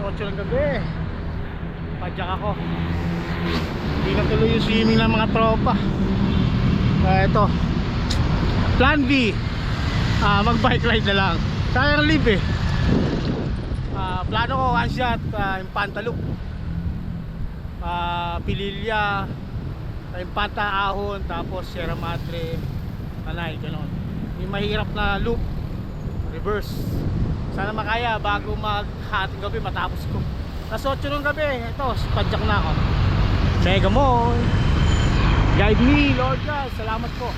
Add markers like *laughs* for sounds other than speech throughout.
8 ng gabi. Padyak ako. Hindi na tuloy yung swimming ng mga tropa. Kaya ito. Plan B. Ah, mag bike ride na lang. Kaya live eh. Ah, plano ko one shot uh, Impanta Loop. Ah, Pililya, Impanta Ahon, tapos Sierra Madre, Panay, ganon. Yung mahirap na loop, reverse. Sana makaya bago maghating gabi matapos ko. Alas 8 ng gabi, ito, padyak na ako. Mega Mall. Guide me, Lord God. Salamat po.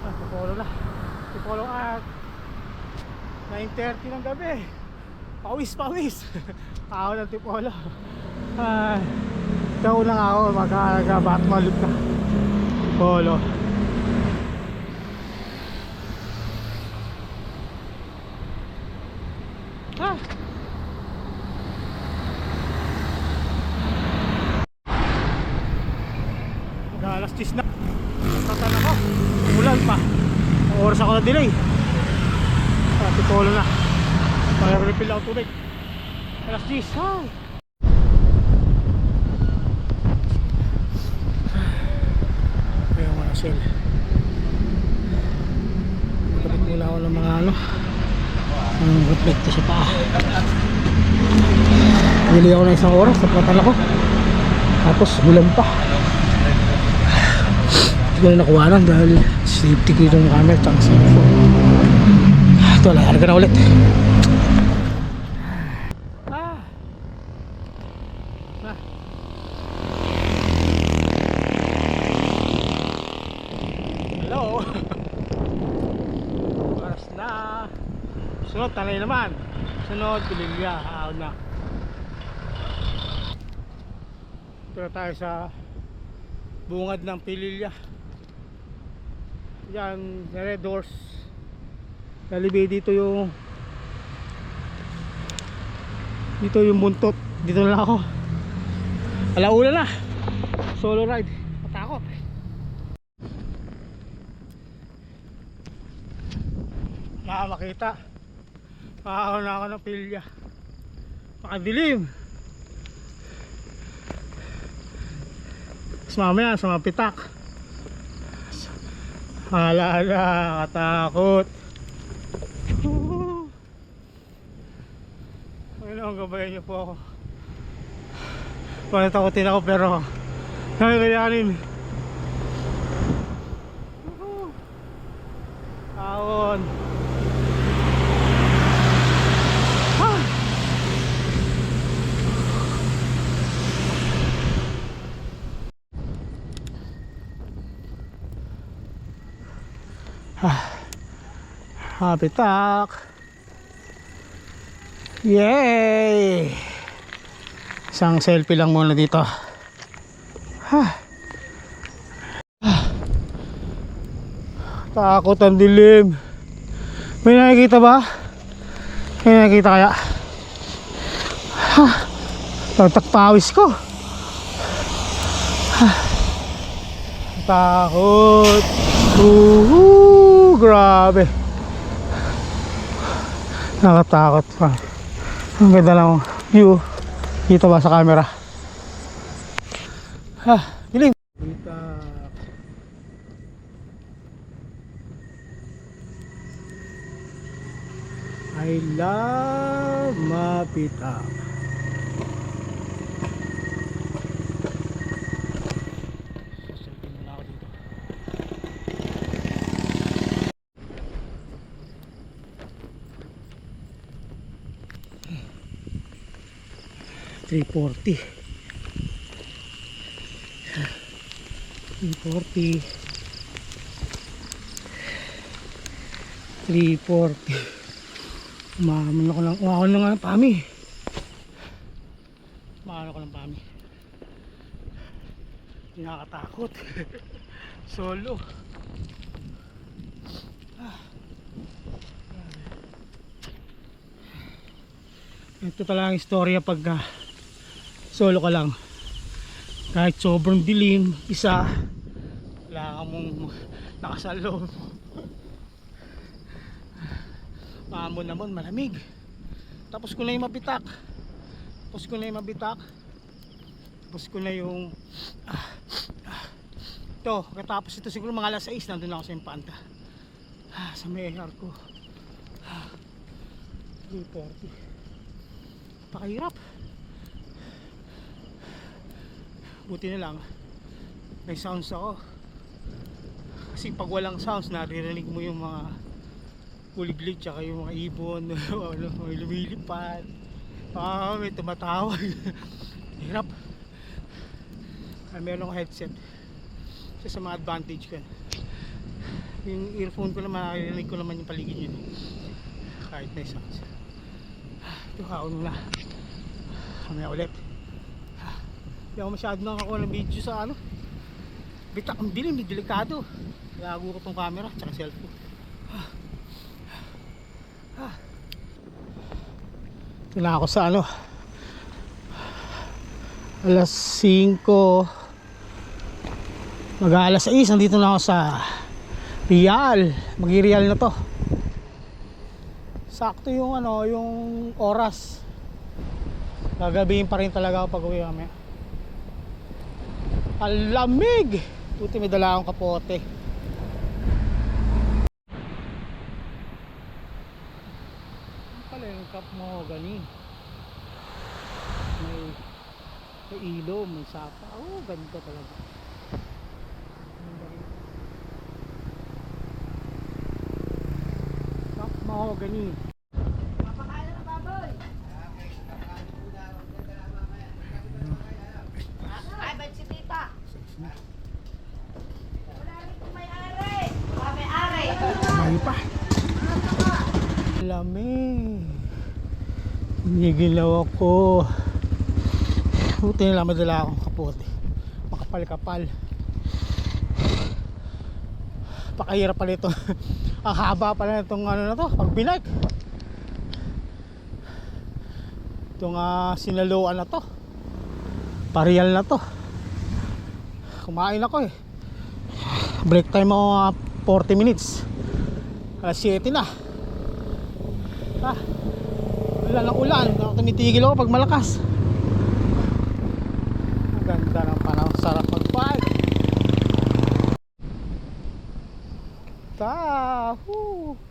Ah, Tipolo na. Tipolo at 9.30 ng gabi. Pawis, pawis. *laughs* Ako ng Tipolo. Ah, ikaw lang ako, magkakabat loop na. Tipolo. Ah. Mag-alas 10 na. Tatan ako. Ulan pa. Ang oras ako na delay. Ah, titolo na. Mag-refill ako tubig. Alas 10. Ay. Kaya mga sel. Kapit mula ako ng mga ano. Ang reflecto sa paa. Bili ako ng isang oras. Taplatan ako. Tapos ulan pa. Hindi ko na nakuha dahil safety ko yung camera at sa cellphone. Ito, lalagyan na ulit. Ah. Ah. Hello. Oras na. Tanay naman. Sunod, pililya. Aaw na. Na tayo sa bungad ng pililya. Yan, red doors. Nalibay dito yung dito yung buntot. Dito na ako. Alauna na. Solo ride. Matakot. Baka Makakaw na ako ng pilya. Makadilim. Tapos mamaya sa mga pitak. Hala na, katakot. Ano, gabayan niyo po ako. Panatakotin ako pero nakakayanin. Taon. Ah! Ah. Happy talk. Yay! Isang selfie lang muna dito. Ha. Ah. Takot ang dilim. May nakikita ba? May nakikita kaya? Ha. Tagtakpawis ko. Ha. Takot. Uhu, grabe. Nakatakot pa. Ang ganda ng view. Kita ba sa camera? Ha, dilim. Kita. I love Mapita. 340 340 340 Umahamon ako ng umahamon na nga ng pami. Umahamon ako ng pami. Nakakatakot. *laughs* Solo. Ah. Ito pala ang istorya pag uh, solo ka lang. Kahit sobrang dilim, isa, wala ka mong nakasalo. Maamon naman, malamig. Tapos ko na yung mabitak. Tapos ko na yung mabitak. Tapos ko na yung... Ah, ah. Ito, katapos ito siguro mga alas 6, nandun ako sa Impanta. Ah, sa may AR ko. Ah, 340. Pakahirap. Buti na lang. May sounds ako. Kasi pag walang sounds, naririnig mo yung mga kuliglig tsaka yung mga ibon *laughs* may lumilipad. Ah, may tumatawag *laughs* hirap. Ah, meron akong headset. Isa sa mga advantage ko. Yung earphone ko naman nakarinig ko naman yung paligid yun. Kahit may sounds. Ah, ito kaon na. Kamaya ulit hindi ako masyado nakakuha ng video sa ano. Bitak ang dilim, delikado. Lago ko tong camera tsaka cellphone. Ito na ako sa ano. Alas 5 mag alas 6 nandito na ako sa Real. Magi Real na to. Sakto yung ano yung oras. Gagabihin pa rin talaga ako pag uwi kami ang lamig! Buti may dala akong kapote. Ano pala yung cup mo gani? May may ilo may sapa. Oh ganda talaga. Ang cup mo gani Ay, ba't si tita? Wala rin kung may-ari. Ah, may-ari. may pa lamig Ginigilaw ako. Buti na lang madala akong kapote. Makapal kapal pakahirap pala ito *laughs* ang haba pala itong ano na to pag binag. Itong uh, sinaluan na to. Parial na to. Kumain ako eh. Break time ako mga 40 minutes. Alas 7 na. ah, ulan ng ulan. Ako tumitigil ako pag malakas. Ang ganda ng panahon. Sarap mag bike Tahu. Ah,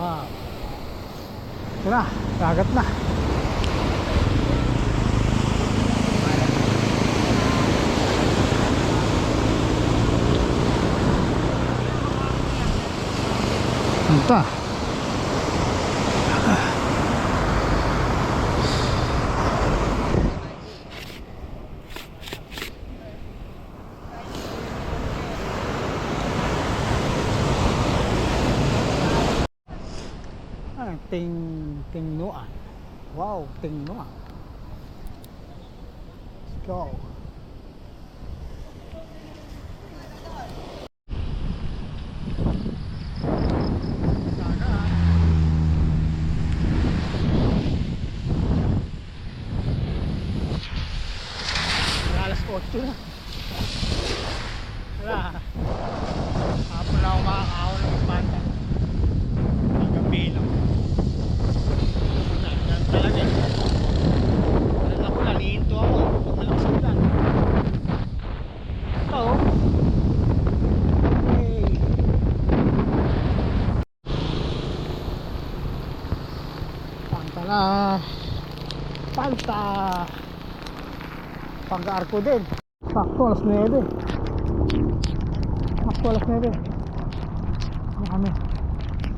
Wow. Ito na, dagat na. Ito. 我去了。Pang-arko din. Sakto, alas 9. Sakto, alas 9. Ano kami?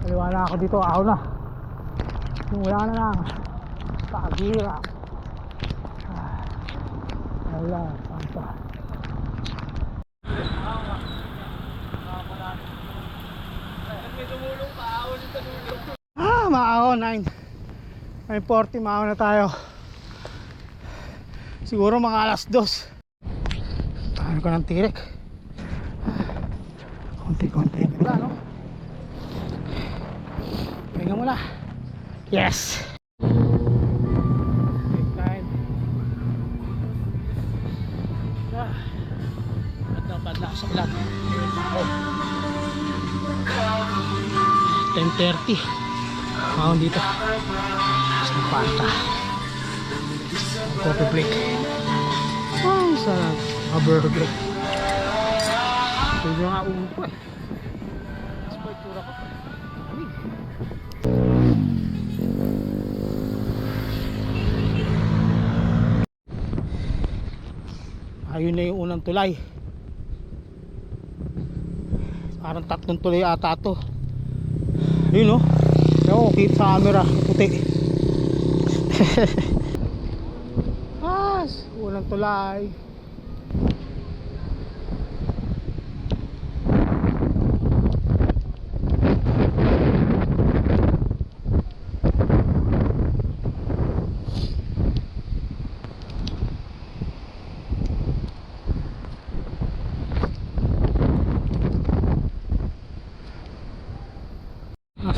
Kaliwa na ako dito, ako na. Wala na lang. Pagira. Ah, Wala, panta. Ah, maaon, 9. 9.40, maaon na tayo. Siguro mga alas dos. Tahan ko ng tirek. Konti-konti. Wala, no? Pahinga mula. Yes! Padla ko sa vlog. Oh. 10.30. Maon dito. Sa panta. Coffee sa Aberga. Ito nga ulo ko eh. Mas pagtura ko pa. Amig. Ayun na yung unang tulay. Parang tatlong tuloy ata to. Yun o. Oh. Yo, keep camera. Puti. *laughs* As, unang tulay.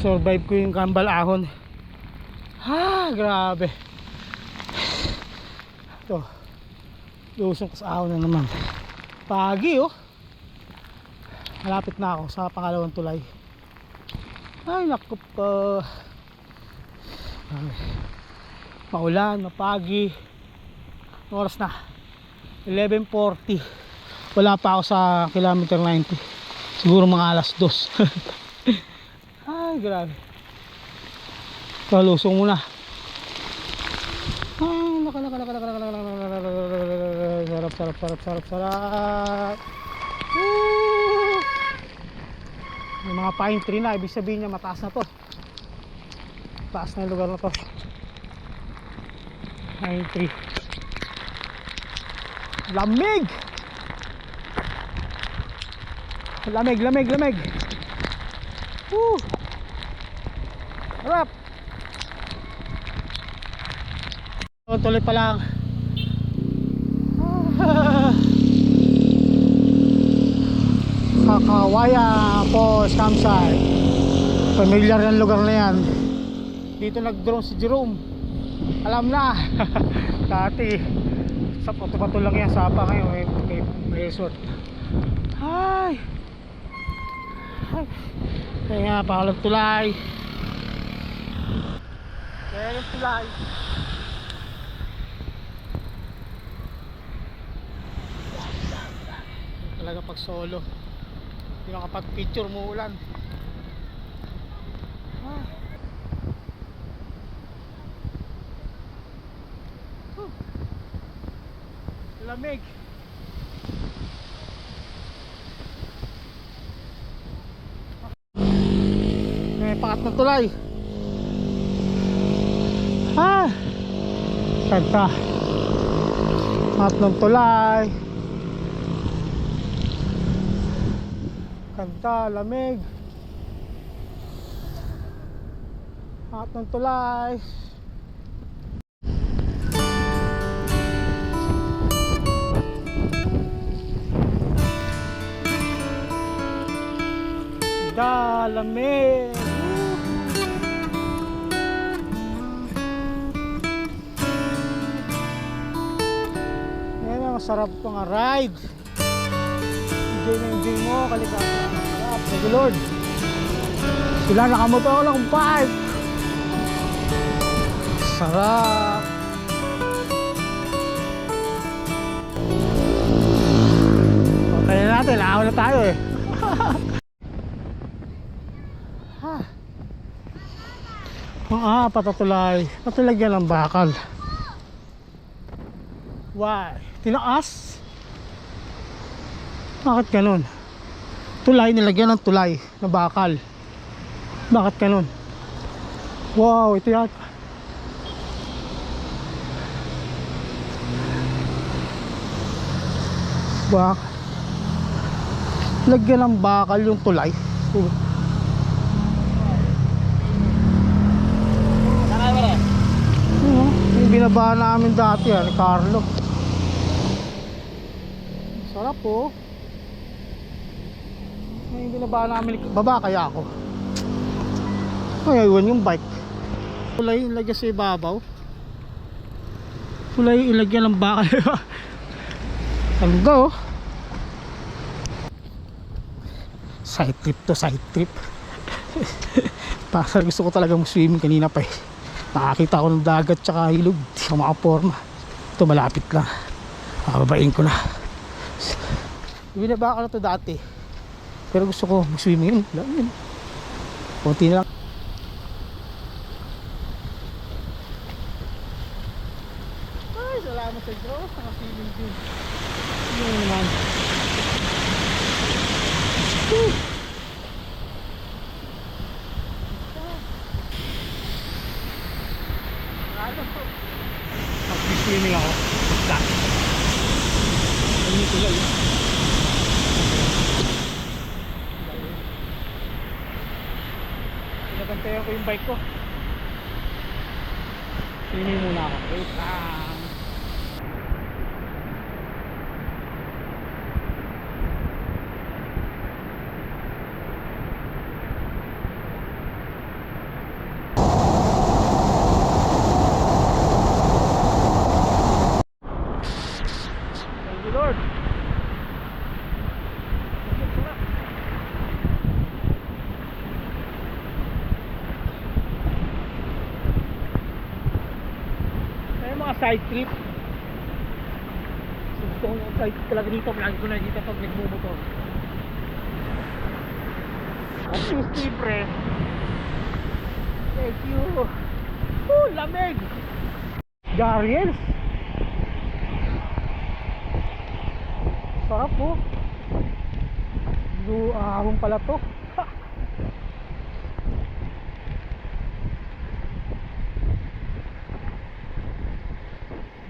Na-survive ko yung kambal ahon. Ha grabe. Ito. Lusong ko sa ahon na naman. Pagi oh. Malapit na ako sa pangalawang tulay. Ay naku po. Ay. maulan, mapagi. Oras na. 11.40 wala pa ako sa kilometer 90 siguro mga alas 2 *laughs* Ay, grabe. Kalusong muna. Ah, laka, laka, laka, laka, laka, laka, laka, laka, laka, laka, Sarap, sarap, sarap, sarap, sarap. Woo! May mga pine tree na, ibig sabihin niya mataas na to. Taas na yung lugar na to. Pine tree. Lamig! Lamig, lamig, lamig. Woo! Harap! So, tuloy pa lang. Ah. Kakawaya po campsite. Familiar ng lugar na yan. Dito nag-drone si Jerome. Alam na. *laughs* Dati. Sa pato-pato lang yan. Sapa ngayon. May, may, may resort. Ay! Ay! Kaya nga, pakalang tulay. There is life. talaga pag solo hindi makapag picture mo ulan ah. Huh. lamig may pakat na tulay Kanta. Pakat ng tulay. Kanta, lamig. Pakat ng tulay. Dalamig. Masarap pang ride. Enjoy na enjoy mo, kalikasan. Sarap, thank you Lord. Sila nakamoto ako ng bike. Sarap. Okay na natin, lakaw na tayo eh. Ha. *laughs* Ah, patatulay. Patulagyan ng bakal. Why? Tinaas? Bakit ganun? Tulay, nilagyan ng tulay na bakal. Bakit ganun? Wow, ito yan. Bak. Lagyan ng bakal yung tulay. Oo, yung binaba namin dati yan, Carlo. Sarap po. Yung binaba namin, baba kaya ako. Ay, iwan yung bike. Kulay ilagay sa ibabaw. Kulay ilagyan ng bakal. *laughs* Ang go. Side trip to side trip. *laughs* Pasal gusto ko talaga mag-swimming kanina pa eh. Nakakita ko ng dagat tsaka ilog. Di ako makaporma. Ito malapit lang. Makababain ko na. Binaba ko na to dati. Pero gusto ko mag-swimming. Yun, lang yun. Kunti na lang. Ay, salamat sa Diyos. Naka-swimming din. Yun naman. Whew. Mag-swimming ako. Basta. Ano ko lang. Ko yung bike ko. Swimming muna ako. Wait lang. Thank you Lord. May mga side trip. Gusto ko yung side talaga dito. Lagi ko nakikita pag nagmumotor. At least libre. Thank you. Oh, lamig. Gariels. Sarap po. Du ahon pala to. Ha!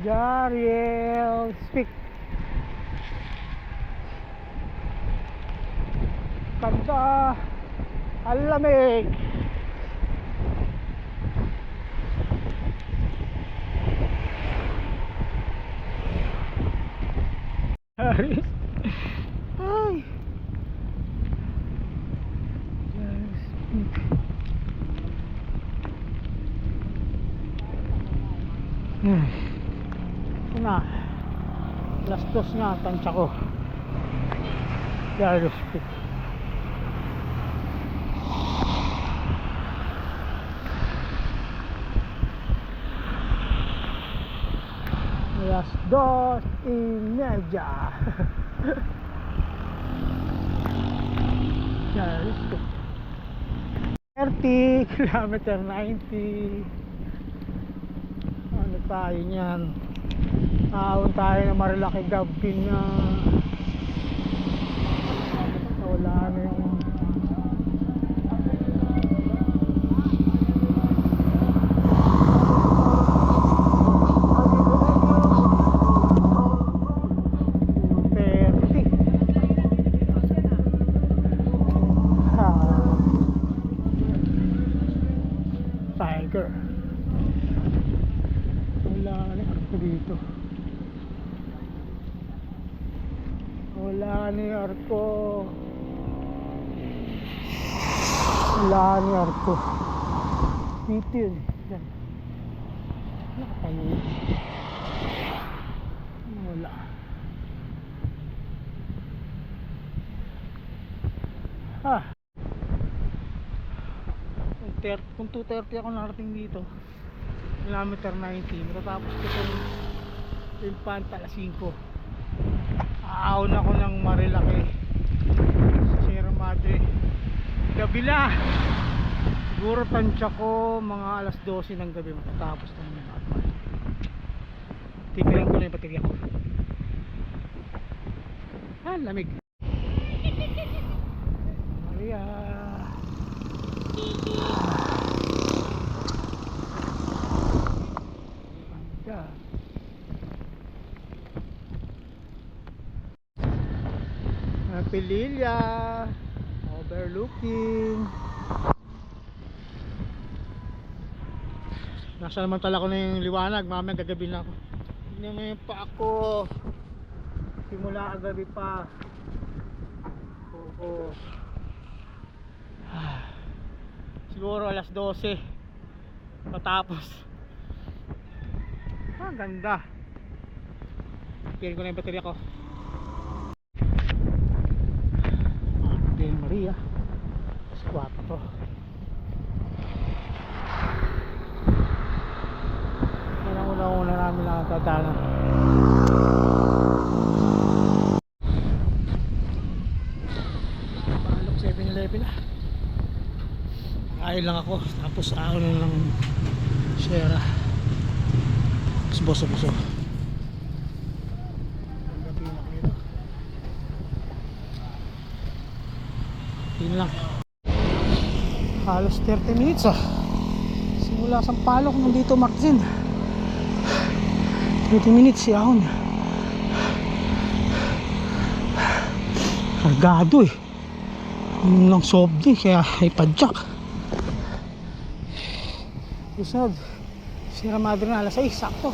Jariel speak. Kanta. Ang lamig. Haris. Ay. Yes. Hmm. Dos nga tansya ko. Yaros. Las dos y media. *laughs* Yaros. 30 kilometer 90 ano tayo niyan Aawon tayo ng Marilaki Gabin na yung Thirty. Ah. Tiger. Wala na ako dito. Wala ni Arko. Wala ni Arko. Dito yun. Yan. Nakatayo. Wala. Ah. Kung, ter- kung 2.30 ako narating dito, kilometer 90, matatapos ko itong Infanta alas 5. Aaon ako ng Marilaki sa Sierra Madre. Gabi na. Siguro tansya ko mga alas 12 ng gabi matatapos ng atman. Tipilan ko na yung baterya ko. Ah, lamig. *laughs* Maria. Yeah. Pililya overlooking. Nasa naman tala ko na yung liwanag. Mamaya gagabi na ako. Hindi pa ako. Simula agabi pa. Oo. *sighs* Siguro alas 12 matapos ah ganda. Pirin ko na yung baterya ko Maria. Squat to Yan ang una-una namin nakatatanan Palok 7-Eleven na. Ayaw lang ako. Tapos ayaw lang ng Sierra Tapos boso-boso Ang gabi na kayo Yun lang. Halos 30 minutes ah. Simula sa palok nandito Martin. 30 minutes yahon. Kargado eh. Yun lang soft din kaya ipadyak. Isod. Sierra Madre na alas 6 sakto.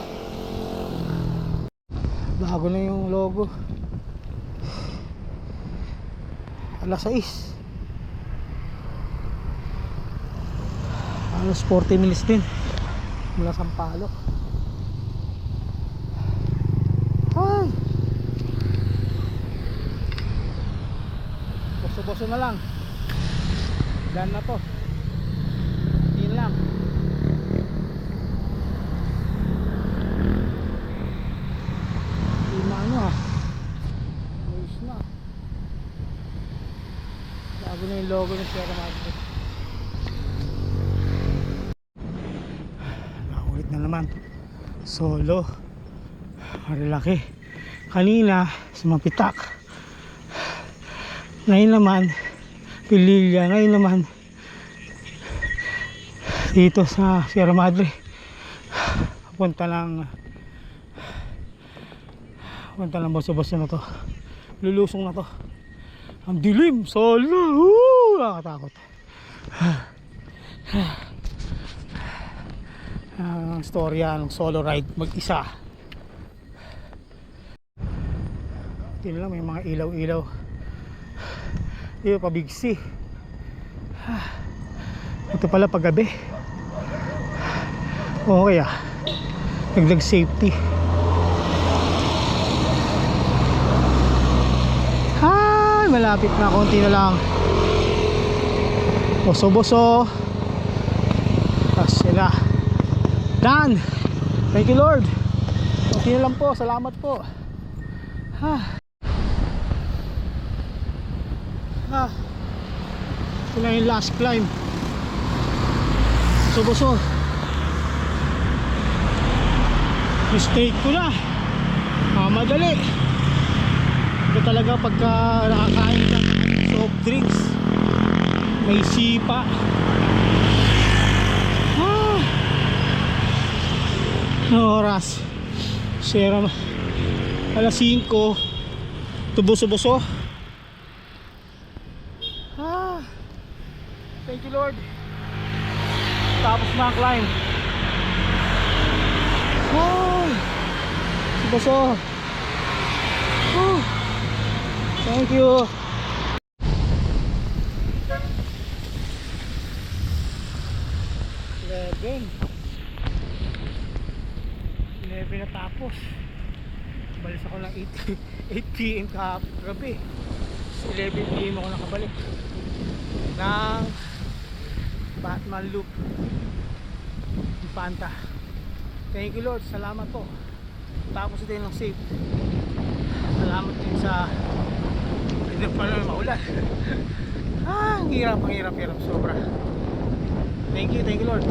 Bago na yung logo. Alas 6. Halos 40 minutes din mula Sampaloc. Ay! Boso-boso na lang. Dan na to. Yun lang. Lima ano ah. Ayos na. Bago na yung logo ng Sierra Madre. Naulit na naman. Solo. Marilaki. Kanina, sumapitak. Ngayon naman, Pililya. Ngayon naman, dito sa Sierra Madre. Punta lang punta lang boso-boso na to. Lulusong na to. Ang dilim, solo. Nakakatakot. *sighs* *sighs* *sighs* ang storya ng solo ride mag-isa. Yun lang may mga ilaw-ilaw. Yun pabigsi. Ito pala paggabi. Okay ah naglag safety. Ay malapit na konti na lang. Boso-boso. tapos yun na Done! Thank you Lord. Okay na lang po. Salamat po. Ha. Ha. Ito na yung last climb. Buso-buso. mistake ko na ah, madali ito talaga pagka nakakain ka ng soft drinks may sipa ah Anong oras? Sira alas 5 tubuso-buso. Ah thank you Lord. Tapos na ang climb. Oh buso oh thank you Eleven. 11 na tapos. Balis ako ng 8, 8 p.m. kagabi. 11 p.m. ako nakabalik. Ng Batman Loop. Panta. Thank you Lord. Salamat po. Tapos din ng safe. Salamat din sa hindi pa naman maulan. *laughs* ah, ang hirap, ang hirap, hirap. Sobra. Thank you, thank you Lord.